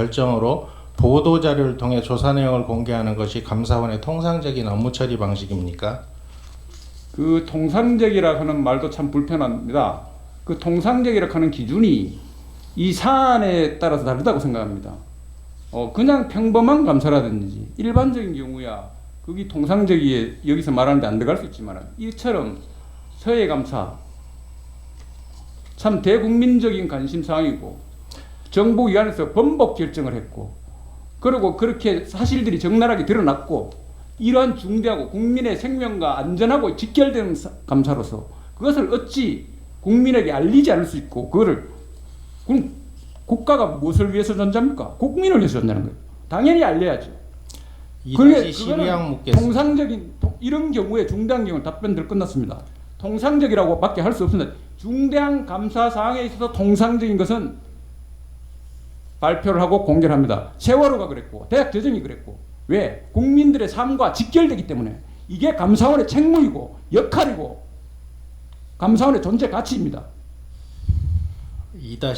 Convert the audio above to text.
결정으로 보도 자료를 통해 조사 내용을 공개하는 것이 감사원의 통상적인 업무 처리 방식입니까? 그 통상적이라 하는 말도 참 불편합니다. 그 통상적이라 하는 기준이 이 사안에 따라서 다르다고 생각합니다. 어, 그냥 평범한 감사라든지 일반적인 경우야 그게 통상적이에 여기서 말하는데 안 들어갈 수 있지만 이처럼 서해 감사 참 대국민적인 관심 사항이고 정보기관에서 번복 결정을 했고 그리고 그렇게 사실들이 적나라하게 드러났고 이러한 중대하고 국민의 생명과 안전하고 직결되는 사- 감사로서 그것을 어찌 국민에게 알리지 않을 수 있고 그거를 그럼 국가가 무엇을 위해서 전자입니까? 국민을 위해서 전자는 거예요. 당연히 알려야죠. 그게- 2-12항 그거는 묻겠습니다. 통상적인 통- 이런 경우에 중대한 경우 답변들 끝났습니다. 통상적이라고밖에 할 수 없습니다. 중대한 감사 사항에 있어서 통상적인 것은 발표를 하고 공개를 합니다. 세월호가 그랬고 대학 재정이 그랬고 왜 국민들의 삶과 직결되기 때문에 이게 감사원의 책무이고 역할이고 감사원의 존재 가치입니다. 2